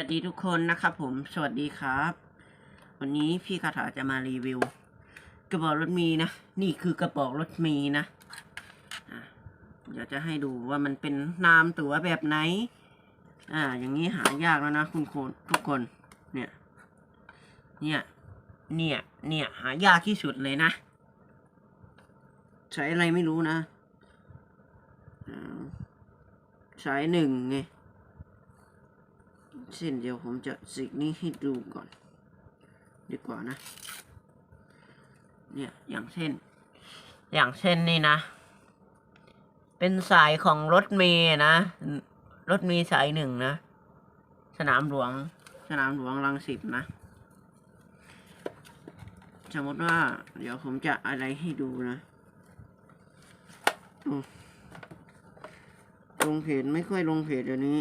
วัสดีทุกคนนะครับผม สวัสดีครับ วันนี้พี่คาถาจะมารีวิว กระบอกรถมีนะ นี่คือกระบอกรถมีนะอะเดี๋ยวจะให้ดูว่ามันเป็นนามตัวแบบไหน อ่า อย่างนี้หายากแล้วนะคุณคนทุกคน เนี่ย เนี่ย เนี่ย เนี่ย หายากที่สุดเลยนะ ใช้อะไรไม่รู้นะอ่าใช้หนึ่งไง เส้นเดียวผมจะสิกนี้ให้ดูก่อน ดีกว่านะ เนี่ย อย่างเช่น อย่างเช่นนี่นะ เป็นสายของรถเมย์นะ รถเมย์สายหนึ่งนะ สนามหลวง สนามหลวงรังสิตนะ สมมติว่า เดี๋ยวผมจะอะไรให้ดูนะลงเพจไม่ค่อยลงเพจเดี๋ยวนี้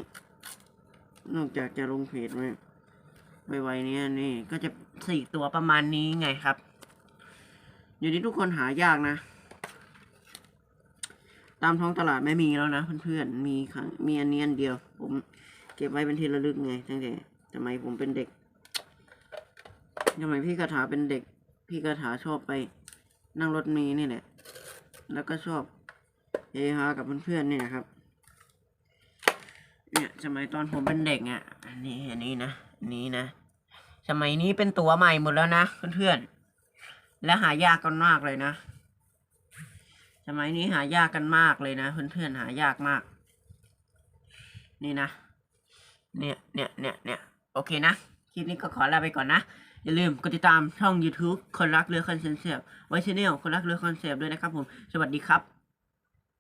นอกจากจะลงเพจไว้ไวๆเนี้ยนี่ ก็จะสี่ตัวประมาณนี้ไงครับ อยู่นี้ทุกคนหายากนะ ตามท้องตลาดไม่มีแล้วนะเพื่อนๆมีครั้งมีอันนี้อันเดียว ผมเก็บไว้เป็นที่ระลึกไงตั้งแต่สมัยผมเป็นเด็กสมัยพี่คาถาเป็นเด็ก พี่คาถาชอบไปนั่งรถมล์นี่แหละ แล้วก็ชอบเฮฮากับเพื่อนๆนี่นะครับ เนี่ยสมัยตอนผมเป็นเด็กอะอันนี้อันนี้นะนนี้นะ สมัยนี้เป็นตัวใหม่หมดแล้วนะเพื่อนๆและหายากกันมากเลยนะ สมัยนี้หายากกันมากเลยนะเพื่อนๆหายากมาก นี่นะ เนี่ยเนี่ยเนี่ยเนี่ยโอเคนะคลิปนี้ก็ขอลาไปก่อนนะ อย่าลืมกดติดตามช่อง YouTube คนรักเรือคอนเซปต์ไว้ชแนลคนรักเรือคอนเซปต์ด้วยนะครับผม สวัสดีครับ